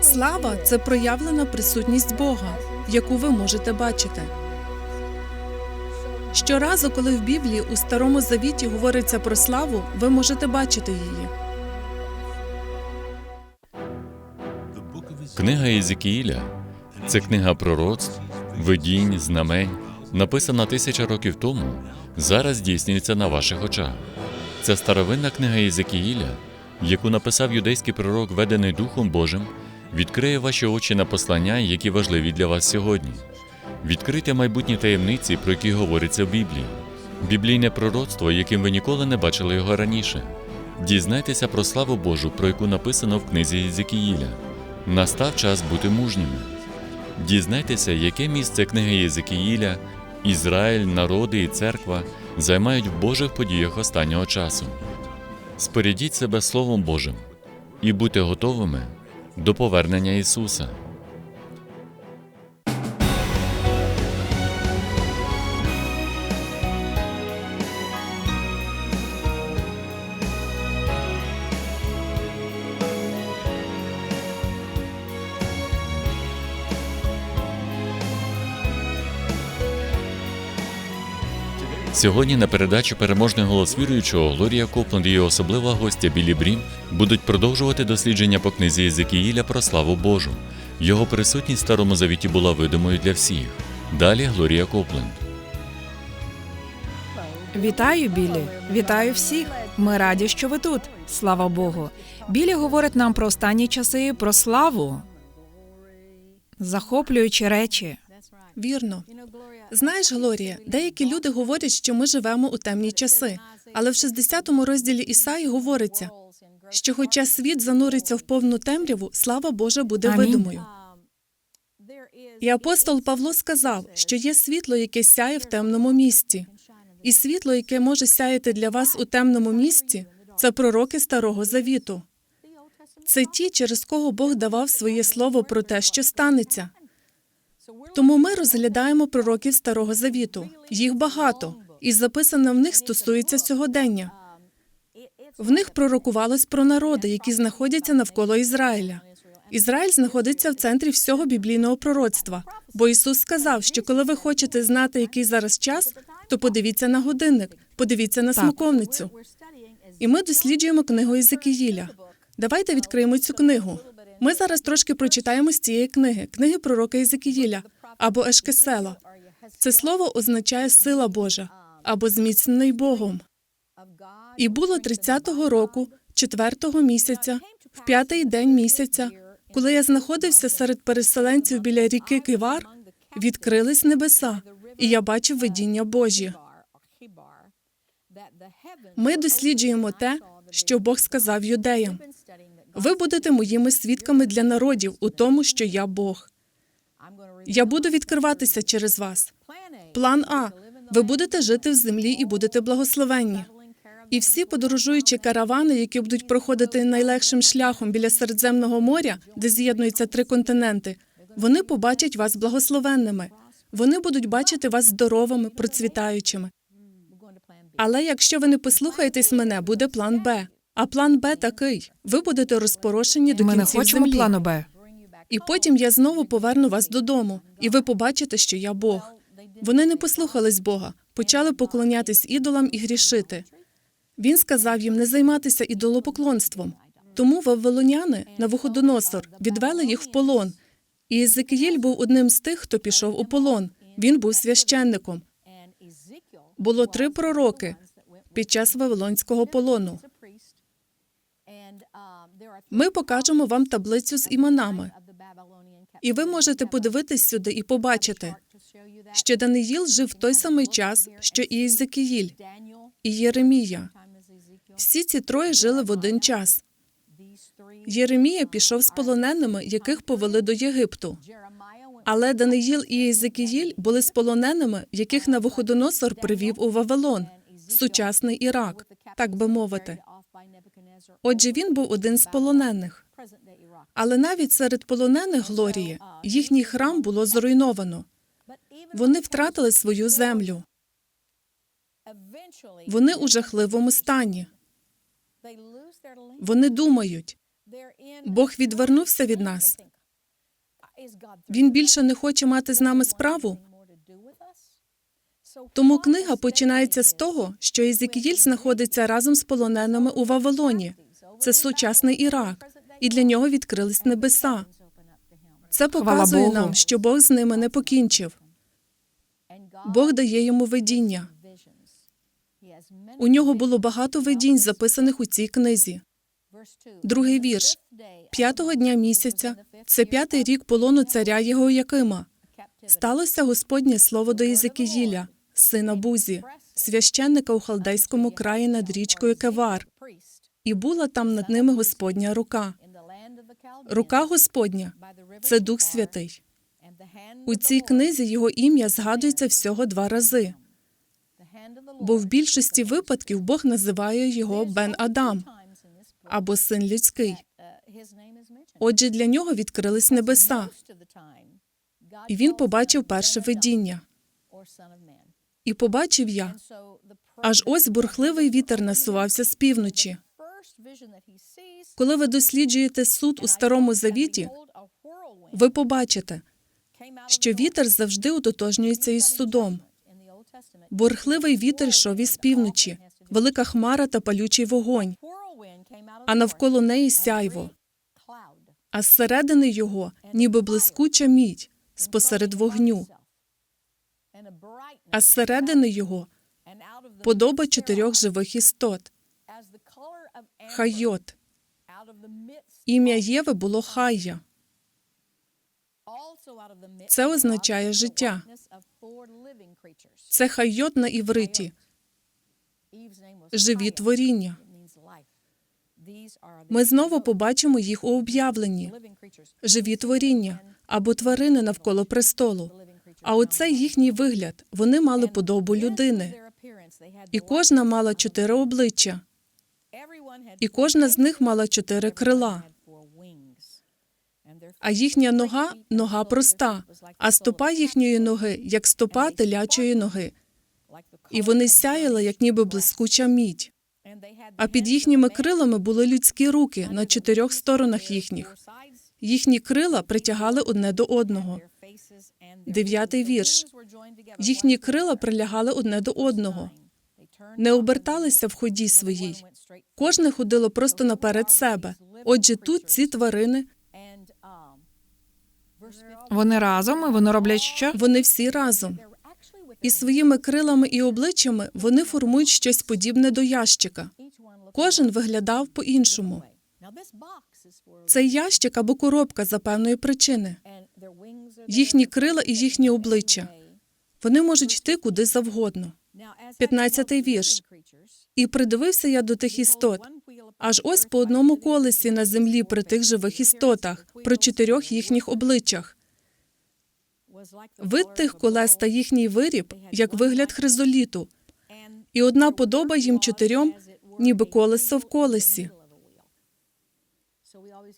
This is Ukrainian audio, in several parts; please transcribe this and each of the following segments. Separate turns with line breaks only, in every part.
Слава це проявлена присутність Бога, яку ви можете бачити. Щоразу, коли в Біблії у Старому Завіті говориться про славу, ви можете бачити її.
Книга Єзекіїля це книга пророцтв, видінь, знамень, написана тисяча років тому, зараз здійснюється на ваших очах. Це старовинна книга Єзекіїля, яку написав юдейський пророк, ведений Духом Божим, відкриє ваші очі на послання, які важливі для вас сьогодні. Відкрийте майбутні таємниці, про які говориться в Біблії, біблійне пророцтво, яким ви ніколи не бачили його раніше. Дізнайтеся про славу Божу, про яку написано в книзі Єзекіїля. Настав час бути мужніми. Дізнайтеся, яке місце книги Єзекіїля, Ізраїль, народи і церква займають в Божих подіях останнього часу. Спорядіть себе Словом Божим і будьте готовими до повернення Ісуса. Сьогодні на передачі Переможний голос віруючого Глорія Копланд і її особлива гостя Білі Брім будуть продовжувати дослідження по книзі Єзекіїля про славу Божу. Його присутність в Старому Завіті була видимою для всіх. Далі Глорія Копленд.
Вітаю, Білі! Вітаю всіх! Ми раді, що ви тут. Слава Богу. Білі говорить нам про останні часи, про славу. Захоплюючі речі.
Вірно. Знаєш, Глорія, деякі люди говорять, що ми живемо у темні часи, але в 60-му розділі Ісаї говориться, що хоча світ зануриться в повну темряву, слава Божа буде
Амінь.
видимою. І апостол Павло сказав, що є світло, яке сяє в темному місці. І світло, яке може сяяти для вас у темному місці, це пророки Старого Завіту. Це ті, через кого Бог давав своє слово про те, що станеться. Тому ми розглядаємо пророків Старого Завіту. Їх багато, і записане в них стосується сьогодення. В них пророкувалось про народи, які знаходяться навколо Ізраїля. Ізраїль знаходиться в центрі всього біблійного пророцтва, бо Ісус сказав, що коли ви хочете знати, який зараз час, то подивіться на годинник, подивіться на смоковницю. І ми досліджуємо книгу Єзекіїля. Давайте відкриємо цю книгу. Ми зараз трошки прочитаємо з цієї книги, книги пророка Єзекіїля або Ешкесела. Це слово означає сила Божа або зміцнений Богом. І було 30-го року, 4-го місяця, в п'ятий день місяця, коли я знаходився серед переселенців біля ріки Кивар, відкрились небеса, і я бачив видіння Божі. Ми досліджуємо те, що Бог сказав юдеям. Ви будете моїми свідками для народів у тому, що я Бог. Я буду відкриватися через вас. План А. Ви будете жити в землі і будете благословенні. І всі подорожуючі каравани, які будуть проходити найлегшим шляхом біля Середземного моря, де з'єднуються три континенти, вони побачать вас благословенними. Вони будуть бачити вас здоровими, процвітаючими. Але якщо ви не послухаєтесь мене, буде план Б. А план Б такий: ви будете розпорошені до
Ми не
кінців
хочемо
землі.
плану Б.
І потім я знову поверну вас додому, і ви побачите, що я Бог. Вони не послухались Бога, почали поклонятись ідолам і грішити. Він сказав їм не займатися ідолопоклонством. Тому вавилоняни на виходоносор відвели їх в полон. І Єзекіїль був одним з тих, хто пішов у полон. Він був священником. Було три пророки під час вавилонського полону. Ми покажемо вам таблицю з іменами, і ви можете подивитись сюди і побачити, що Даниїл жив в той самий час, що і Єзекіїль, і Єремія. Всі ці троє жили в один час. Єремія пішов з полоненими, яких повели до Єгипту. Але Даниїл і Єзекіїль були з полоненими, яких Навуходоносор привів у Вавилон, сучасний Ірак, так би мовити. Отже, він був один з полонених. Але навіть серед полонених Глорії їхній храм було зруйновано. Вони втратили свою землю. Вони у жахливому стані. Вони думають, Бог відвернувся від нас. Він більше не хоче мати з нами справу. Тому книга починається з того, що Єзекіїль знаходиться разом з полоненими у Вавилоні. Це сучасний Ірак, і для нього відкрились небеса. Це показує нам, що Бог з ними не покінчив. Бог дає йому видіння. У нього було багато видінь, записаних у цій книзі. Другий вірш. П'ятого дня місяця, це п'ятий рік полону царя Єгоякима. Сталося Господнє слово до Єзекіїля, сина Бузі, священника у халдейському краї над річкою Кевар, і була там над ними Господня рука. Рука Господня це Дух Святий. У цій книзі його ім'я згадується всього два рази, бо в більшості випадків Бог називає його Бен Адам або син людський. Отже, для нього відкрились небеса, і він побачив перше видіння. І побачив я, аж ось бурхливий вітер насувався з півночі. Коли ви досліджуєте суд у старому завіті, ви побачите, що вітер завжди утотожнюється із судом. Бурхливий вітер йшов із півночі, велика хмара та палючий вогонь, а навколо неї сяйво, а зсередини його ніби блискуча мідь спосеред вогню, а зсередини його подоба чотирьох живих істот. Хайот. Ім'я Єви було Хайя.
Це означає життя.
Це хайот на івриті, живі творіння. Ми знову побачимо їх у об'явленні живі творіння або тварини навколо престолу. А оце їхній вигляд. Вони мали подобу людини, і кожна мала чотири обличчя, і кожна з них мала чотири крила. А їхня нога нога проста, а стопа їхньої ноги як стопа телячої ноги. І вони сяяли, як ніби блискуча мідь. А під їхніми крилами були людські руки на чотирьох сторонах їхніх. Їхні крила притягали одне до одного. Дев'ятий вірш. Їхні крила прилягали одне до одного, не оберталися в ході своїй. Кожне ходило просто наперед себе. Отже, тут ці тварини,
Вони разом і вони роблять що?
вони всі разом. І своїми крилами і обличчями вони формують щось подібне до ящика. Кожен виглядав по-іншому. Цей ящик або коробка за певної причини. Їхні крила і їхні обличчя. Вони можуть йти куди завгодно. 15-й вірш. І придивився я до тих істот. Аж ось по одному колесі на землі при тих живих істотах, при чотирьох їхніх обличчях. Вид тих колес та їхній виріб, як вигляд хризоліту, і одна подоба їм чотирьом, ніби колесо в колесі.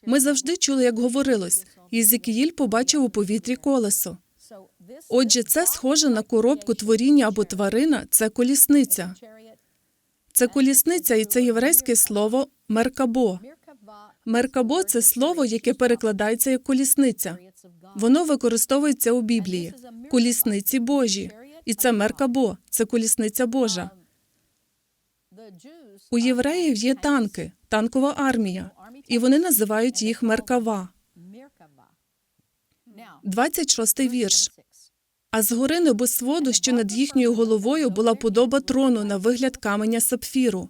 Ми завжди чули, як говорилось, Єзекіїль побачив у повітрі колесо. Отже, це схоже на коробку творіння або тварина, це колісниця. Це колісниця, і це єврейське слово меркабо. Меркабо це слово, яке перекладається як колісниця. Воно використовується у Біблії. Колісниці Божі. І це меркабо, це колісниця Божа. У євреїв є танки, танкова армія, і вони називають їх меркава. 26-й вірш. А згори небосводу, що над їхньою головою була подоба трону на вигляд каменя сапфіру.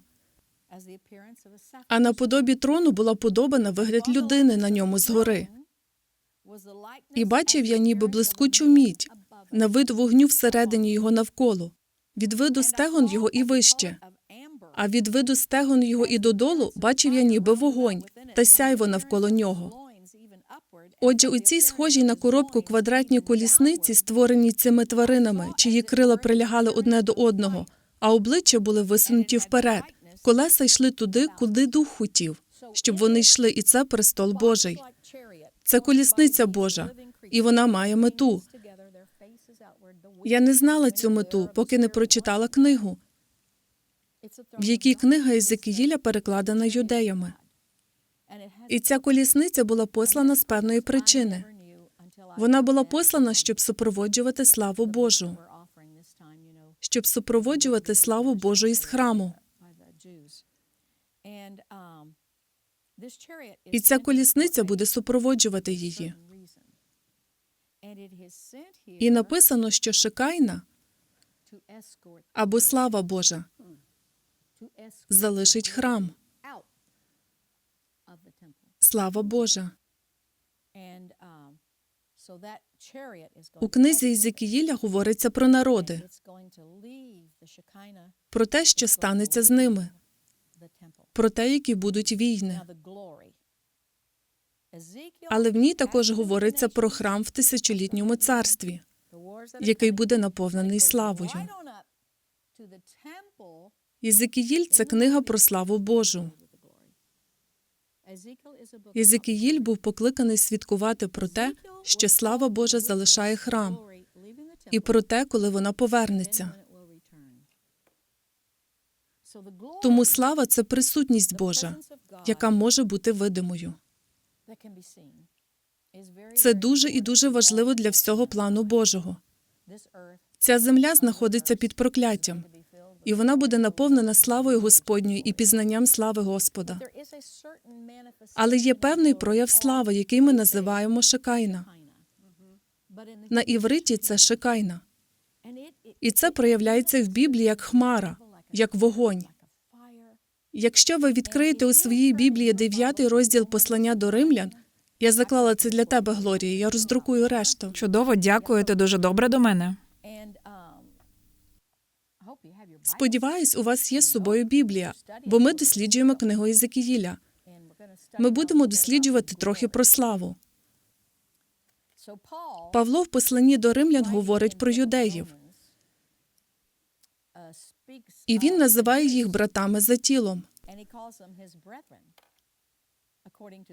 А на подобі трону була подоба на вигляд людини на ньому згори. І бачив я ніби блискучу мідь, на вид вогню всередині його навколо, від виду стегон його і вище. А від виду стегон його і додолу бачив я ніби вогонь та сяйво навколо нього. Отже, у цій схожій на коробку квадратній колісниці, створеній цими тваринами, чиї крила прилягали одне до одного, а обличчя були висунуті вперед. Колеса йшли туди, куди дух хотів, щоб вони йшли, і це престол Божий. Це колісниця Божа, і вона має мету. Я не знала цю мету, поки не прочитала книгу, в якій книга Єзекіїля перекладена юдеями. І ця колісниця була послана з певної причини. Вона була послана, щоб супроводжувати славу Божу, щоб супроводжувати славу Божу із храму. І ця колісниця буде супроводжувати її. І написано, що Шикайна або слава Божа залишить храм. Слава Божа. У книзі Єзекіїля говориться про народи, про те, що станеться з ними, про те, які будуть війни. Але в ній також говориться про храм в тисячолітньому царстві, який буде наповнений славою. Єзекіїль – це книга про славу Божу. Єзекіїль був покликаний свідкувати про те, що слава Божа залишає храм, і про те, коли вона повернеться. Тому слава це присутність Божа, яка може бути видимою. Це дуже і дуже важливо для всього плану Божого. Ця земля знаходиться під прокляттям, і вона буде наповнена славою Господньою і пізнанням слави Господа. Але є певний прояв слави, який ми називаємо Шикайна. На івриті це Шикайна. І це проявляється в Біблії як хмара, як вогонь. Якщо ви відкриєте у своїй Біблії дев'ятий розділ послання до римлян, я заклала це для тебе, Глорія. Я роздрукую решту.
Чудово, дякую. Ти дуже добре до мене.
Сподіваюсь, у вас є з собою Біблія, бо ми досліджуємо книгу Єзекіїля. Ми будемо досліджувати трохи про славу. Павло в посланні до римлян говорить про юдеїв, і він називає їх братами за тілом.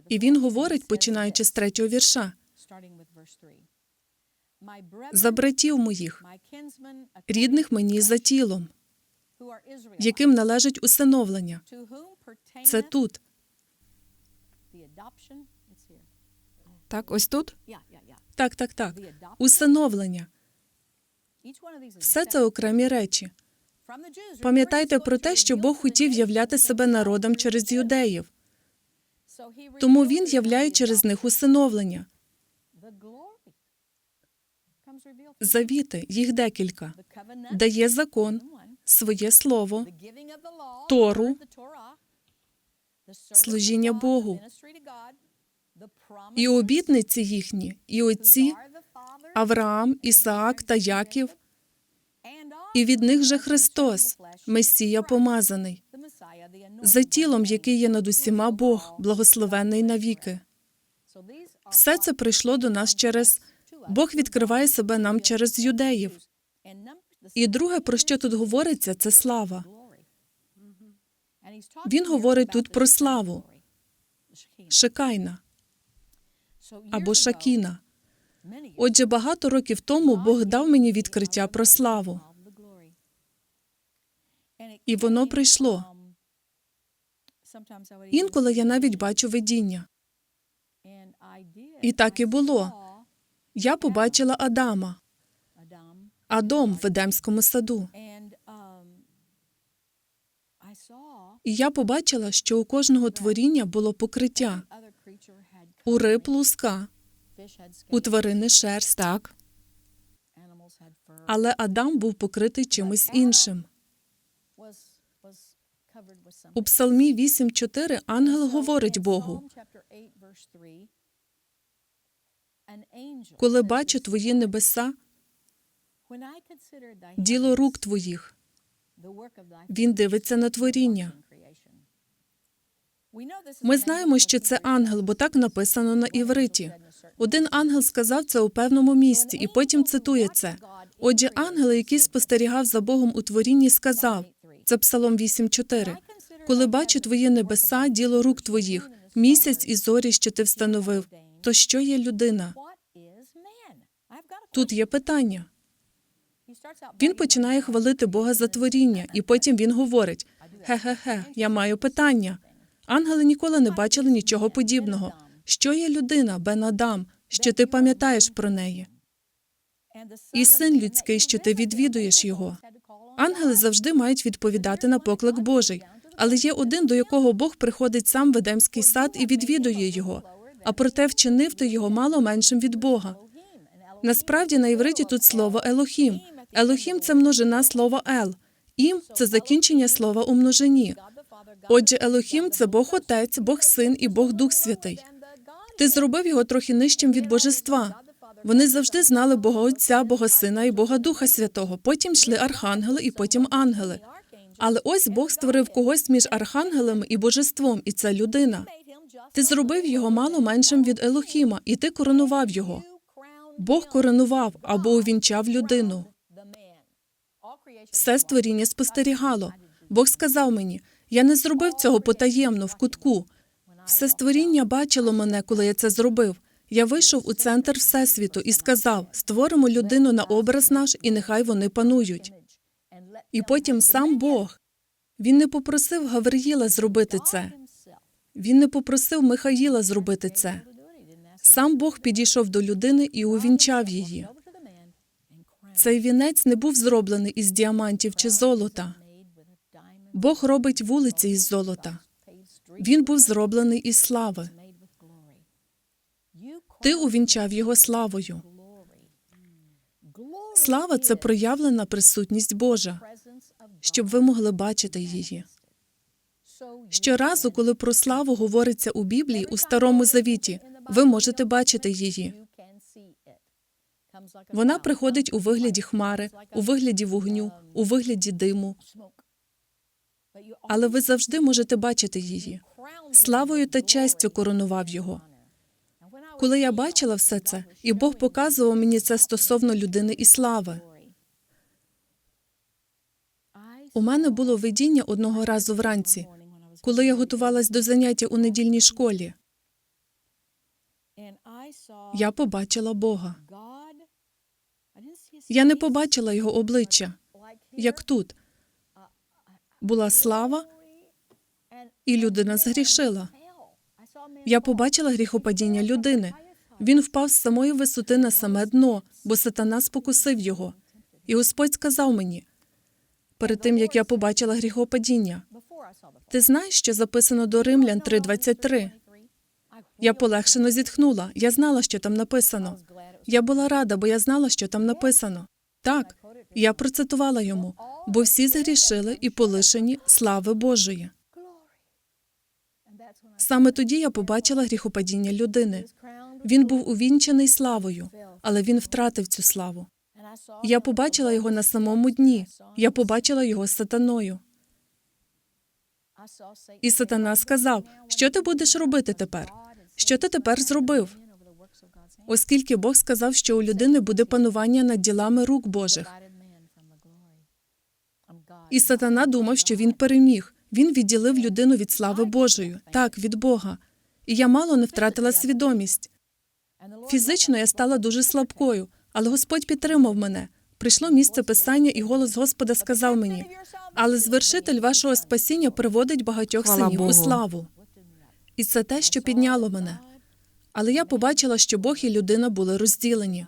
І він говорить, починаючи з третього вірша, за братів моїх, рідних мені за тілом, яким належить усиновлення. Це тут.
Так, ось тут.
Так, так, так. Усиновлення. Все це окремі речі. Пам'ятайте про те, що Бог хотів являти себе народом через юдеїв, тому він являє через них усиновлення. Завіти, їх декілька. Дає закон, своє слово, Тору, служіння Богу. І обітниці їхні, і отці, Авраам, Ісаак та Яків, і від них же Христос, Месія помазаний, за тілом, який є над усіма Бог, благословенний навіки. Все це прийшло до нас через Бог відкриває себе нам через юдеїв. І друге, про що тут говориться, це слава. Він говорить тут про славу. Шикайна або Шакіна. Отже, багато років тому Бог дав мені відкриття про славу, і воно прийшло. Інколи я навіть бачу видіння. І так і було. Я побачила Адама, Адом в Едемському саду. І я побачила, що у кожного творіння було покриття. У риб луска, у тварини шерсть,
Так.
але Адам був покритий чимось іншим. У Псалмі 8.4 ангел говорить Богу, коли бачу твої небеса, діло рук твоїх, він дивиться на творіння. Ми знаємо, що це ангел, бо так написано на івриті. Один ангел сказав це у певному місці, і потім цитує це. Отже, ангел, який спостерігав за Богом у творінні, сказав це Псалом 8.4. Коли бачу твої небеса, діло рук твоїх, місяць і зорі, що ти встановив, то що є людина? Тут є питання. Він починає хвалити Бога за творіння, і потім він говорить: Ге-ге-ге, я маю питання. Ангели ніколи не бачили нічого подібного. Що є людина, Бен Адам, що ти пам'ятаєш про неї? І син людський, що ти відвідуєш його. Ангели завжди мають відповідати на поклик Божий, але є один, до якого Бог приходить сам в Едемський сад і відвідує його. А проте вчинив ти його мало меншим від Бога. Насправді на івриті тут слово Елохім. Елохім це множина слова Ел. Ім це закінчення слова у множині. Отже, Елохім це Бог Отець, Бог Син і Бог Дух Святий. Ти зробив його трохи нижчим від божества. Вони завжди знали Бога Отця, Бога Сина і Бога Духа Святого. Потім йшли архангели і потім ангели. Але ось Бог створив когось між архангелами і божеством, і це людина. Ти зробив його мало меншим від Елохіма, і ти коронував його. Бог коронував або увінчав людину. Все створіння спостерігало. Бог сказав мені: я не зробив цього потаємно в кутку. Все створіння бачило мене, коли я це зробив. Я вийшов у центр Всесвіту і сказав: створимо людину на образ наш, і нехай вони панують. І потім сам Бог. Він не попросив Гавриїла зробити це. Він не попросив Михаїла зробити це. Сам Бог підійшов до людини і увінчав її. Цей вінець не був зроблений із діамантів чи золота. Бог робить вулиці із золота. Він був зроблений із слави. Ти увінчав його славою. Слава це проявлена присутність Божа, щоб ви могли бачити її. Щоразу, коли про славу говориться у Біблії у Старому Завіті, ви можете бачити її. Вона приходить у вигляді хмари, у вигляді вогню, у вигляді диму. Але ви завжди можете бачити її. Славою та честю коронував його. Коли я бачила все це, і Бог показував мені це стосовно людини і слави. У мене було видіння одного разу вранці, коли я готувалась до заняття у недільній школі. Я побачила Бога. Я не побачила його обличчя, як тут. Була слава, і людина згрішила. Я побачила гріхопадіння людини. Він впав з самої висоти на саме дно, бо сатана спокусив його. І Господь сказав мені перед тим, як я побачила гріхопадіння. Ти знаєш, що записано до Римлян 3.23? Я полегшено зітхнула. Я знала, що там написано. Я була рада, бо я знала, що там написано. Так, я процитувала йому, бо всі згрішили і полишені слави Божої. Саме тоді я побачила гріхопадіння людини. Він був увінчений славою, але він втратив цю славу. Я побачила його на самому дні. Я побачила його сатаною. І сатана сказав: Що ти будеш робити тепер? Що ти тепер зробив? Оскільки Бог сказав, що у людини буде панування над ділами рук Божих. І сатана думав, що він переміг. Він відділив людину від слави Божої, так, від Бога. І я мало не втратила свідомість. Фізично я стала дуже слабкою, але Господь підтримав мене. Прийшло місце писання, і голос Господа сказав мені: але звершитель вашого спасіння приводить багатьох
Хвала
синів
Богу.
у славу. І це те, що підняло мене. Але я побачила, що Бог і людина були розділені.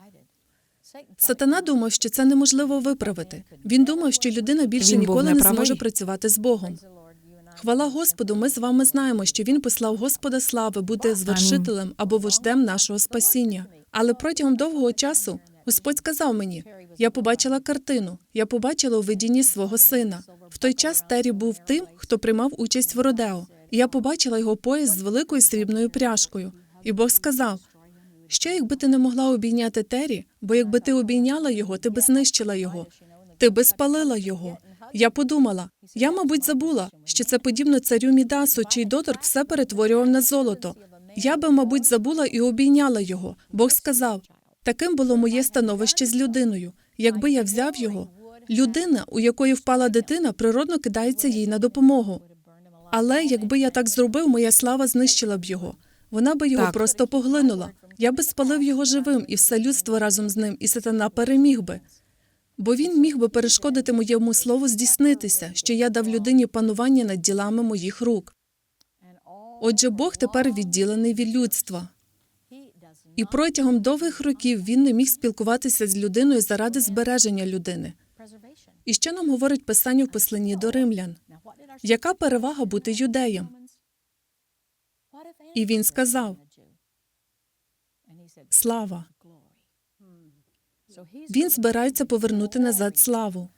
Сатана думав, що це неможливо виправити. Він думав, що людина більше
Він
ніколи не зможе працювати з Богом. Хвала Господу, ми з вами знаємо, що він послав Господа слави бути звершителем або вождем нашого спасіння. Але протягом довгого часу Господь сказав мені: я побачила картину, я побачила у видінні свого сина. В той час Террі був тим, хто приймав участь в Родео. Я побачила його пояс з великою срібною пряжкою. І Бог сказав: що якби ти не могла обійняти Террі, бо якби ти обійняла його, ти би знищила його, ти би спалила його. Я подумала, я, мабуть, забула, що це подібно царю Мідасу, чий доторк все перетворював на золото. Я би, мабуть, забула і обійняла його. Бог сказав: таким було моє становище з людиною. Якби я взяв його, людина, у якої впала дитина, природно кидається їй на допомогу. Але якби я так зробив, моя слава знищила б його. Вона би його
Так.
просто поглинула. Я би спалив його живим, і все людство разом з ним, і сатана переміг би. Бо він міг би перешкодити моєму слову здійснитися, що я дав людині панування над ділами моїх рук. Отже, Бог тепер відділений від людства. І протягом довгих років він не міг спілкуватися з людиною заради збереження людини. І що нам говорить писання в посланні до римлян? Яка перевага бути юдеєм? І він сказав: Слава. Він збирається повернути назад славу.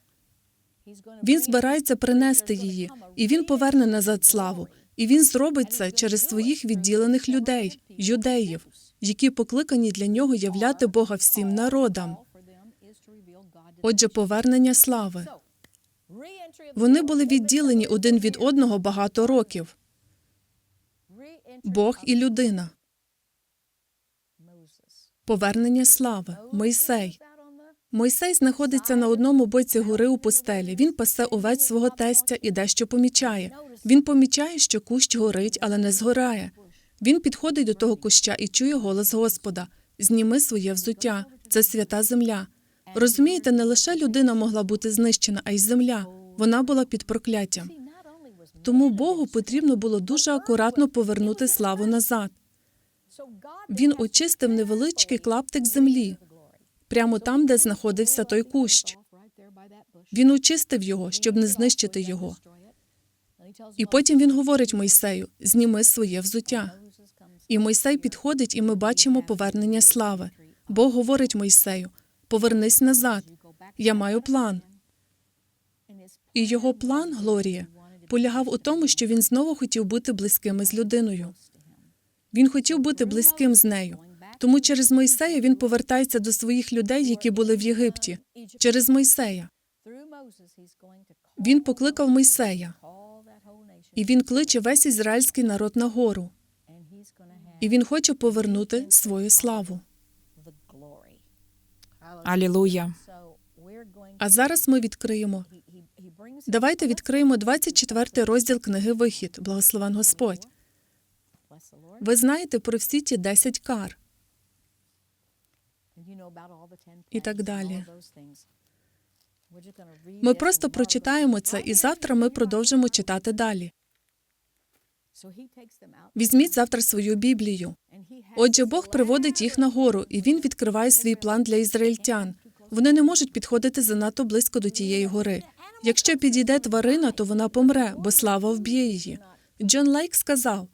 Він збирається принести її, і він поверне назад славу. І він зробить це через своїх відділених людей, юдеїв, які покликані для нього являти Бога всім народам. Отже, повернення слави. Вони були відділені один від одного багато років. Бог і людина. Повернення слави. Мойсей. Мойсей знаходиться на одному боці гори у пустелі. Він пасе овець свого тестя і дещо помічає. Він помічає, що кущ горить, але не згорає. Він підходить до того куща і чує голос Господа: Зніми своє взуття. Це свята земля. Розумієте, не лише людина могла бути знищена, а й земля. Вона була під прокляттям. Тому Богу потрібно було дуже акуратно повернути славу назад. Він очистив невеличкий клаптик землі, прямо там, де знаходився той кущ. Він очистив його, щоб не знищити його. І потім він говорить Мойсею: зніми своє взуття. І Мойсей підходить, і ми бачимо повернення слави. Бог говорить Мойсею: повернись назад. Я маю план. І його план, Глорія, полягав у тому, що він знову хотів бути близьким із людиною. Він хотів бути близьким з нею. Тому через Мойсея він повертається до своїх людей, які були в Єгипті. Через Мойсея. Він покликав Мойсея, і він кличе весь ізраїльський народ на гору. І він хоче повернути свою славу.
Алілуя.
А зараз ми відкриємо. Давайте відкриємо 24 розділ книги Вихід. Благословен Господь. Ви знаєте про всі ті 10 кар.
і так далі.
Ми просто прочитаємо це, і завтра ми продовжимо читати далі. Візьміть завтра свою Біблію. Отже, Бог приводить їх на гору, і він відкриває свій план для ізраїльтян. Вони не можуть підходити занадто близько до тієї гори. Якщо підійде тварина, то вона помре, бо слава вб'є її. Джон Лейк сказав: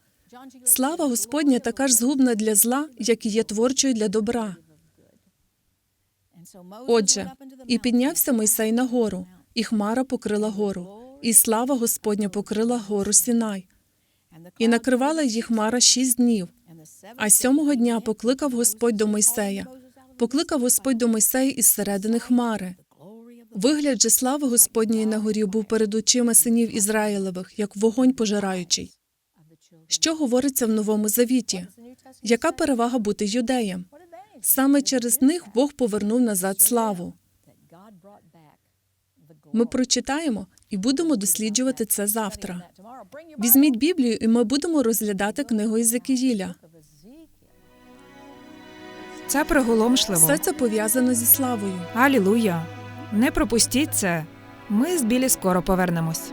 слава Господня така ж згубна для зла, як і є творчою для добра. Отже, і піднявся Мойсей на гору, і хмара покрила гору, і слава Господня покрила гору Сінай, і накривала її хмара шість днів. А сьомого дня покликав Господь до Мойсея. Покликав Господь до Мойсея із середини хмари. Вигляд же слави Господньої на горі був перед очима синів Ізраїлевих, як вогонь пожираючий. Що говориться в Новому Завіті? Яка перевага бути юдеєм? Саме через них Бог повернув назад славу. Ми прочитаємо і будемо досліджувати це завтра. Візьміть Біблію, і ми будемо розглядати книгу Єзекіїля.
Це приголомшливо.
Все це пов'язано зі славою.
Алілуя. Не пропустіть це. Ми з Білі скоро повернемось.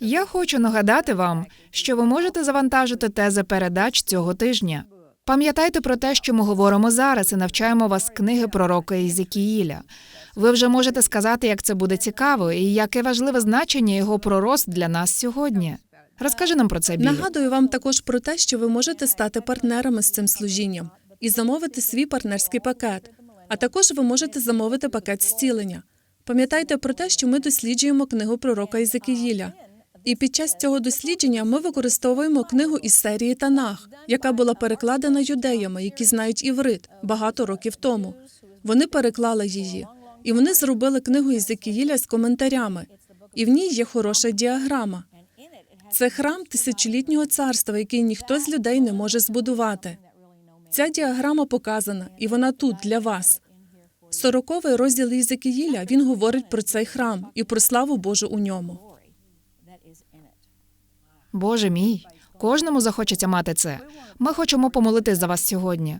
Я хочу нагадати вам, що ви можете завантажити тези передач цього тижня. Пам'ятайте про те, що ми говоримо зараз, і навчаємо вас книги пророка Ізекіїля. Ви вже можете сказати, як це буде цікаво, і яке важливе значення його пророст для нас сьогодні. Розкажи нам про це Білі.
Нагадую вам також про те, що ви можете стати партнерами з цим служінням і замовити свій партнерський пакет. А також ви можете замовити пакет зцілення. Пам'ятайте про те, що ми досліджуємо книгу пророка Ізекіїля. І під час цього дослідження ми використовуємо книгу із серії Танах, яка була перекладена юдеями, які знають іврит багато років тому. Вони переклали її, і вони зробили книгу Ізекіїля з коментарями. І в ній є хороша діаграма. Це храм тисячолітнього царства, який ніхто з людей не може збудувати. Ця діаграма показана, і вона тут для вас. Сороковий розділ Єзекіїля він говорить про цей храм і про славу Божу у ньому.
Боже мій, кожному захочеться мати це. Ми хочемо помолитись за вас сьогодні.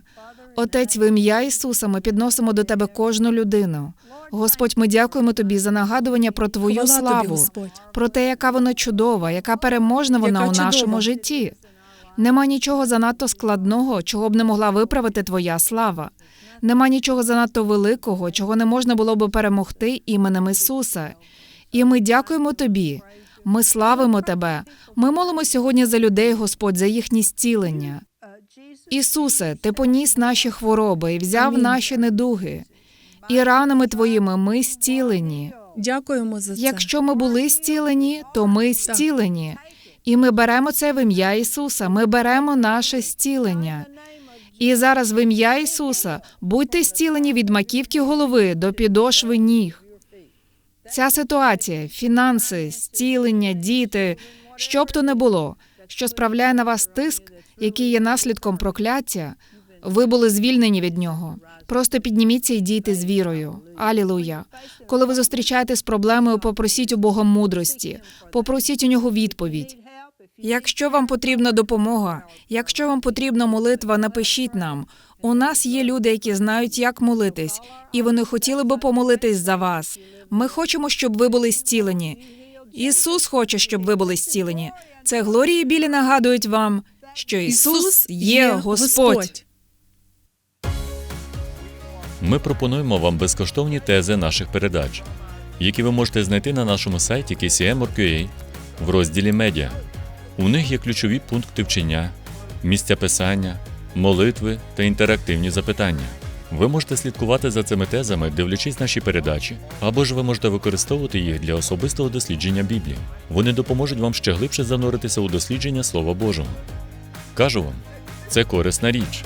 Отець, в ім'я Ісуса, ми підносимо до тебе кожну людину. Господь, ми дякуємо тобі за нагадування про твою
Хвала
славу,
Господь.
про те, яка вона чудова, яка переможна вона
Яка
у нашому
чудова.
житті. Нема нічого занадто складного, чого б не могла виправити твоя слава. Нема нічого занадто великого, чого не можна було би перемогти іменем Ісуса. І ми дякуємо тобі. Ми славимо тебе. Ми молимо сьогодні за людей, Господь, за їхнє зцілення. Ісусе, ти поніс наші хвороби і взяв наші недуги. І ранами твоїми ми зцілені.
Дякуємо за це.
Якщо ми були зцілені, то ми зцілені. І ми беремо це в ім'я Ісуса. Ми беремо наше зцілення. І зараз в ім'я Ісуса будьте зцілені від маківки голови до підошви ніг. Ця ситуація, фінанси, зцілення, діти, що б то не було, що справляє на вас тиск, який є наслідком прокляття, ви були звільнені від нього. Просто підніміться і дійте з вірою. Алілуя. Коли ви зустрічаєтесь з проблемою, попросіть у Бога мудрості, попросіть у нього відповідь. Якщо вам потрібна допомога, якщо вам потрібна молитва, напишіть нам. У нас є люди, які знають, як молитись, і вони хотіли би помолитись за вас. Ми хочемо, щоб ви були зцілені. Ісус хоче, щоб ви були зцілені. Це Глорії білі нагадують вам, що Ісус є Господь.
Ми пропонуємо вам безкоштовні тези наших передач, які ви можете знайти на нашому сайті KCM.org.ua в розділі Медіа. У них є ключові пункти вчення, місця писання, молитви та інтерактивні запитання. Ви можете слідкувати за цими тезами, дивлячись наші передачі, або ж ви можете використовувати їх для особистого дослідження Біблії. Вони допоможуть вам ще глибше зануритися у дослідження Слова Божого. Кажу вам, це корисна річ.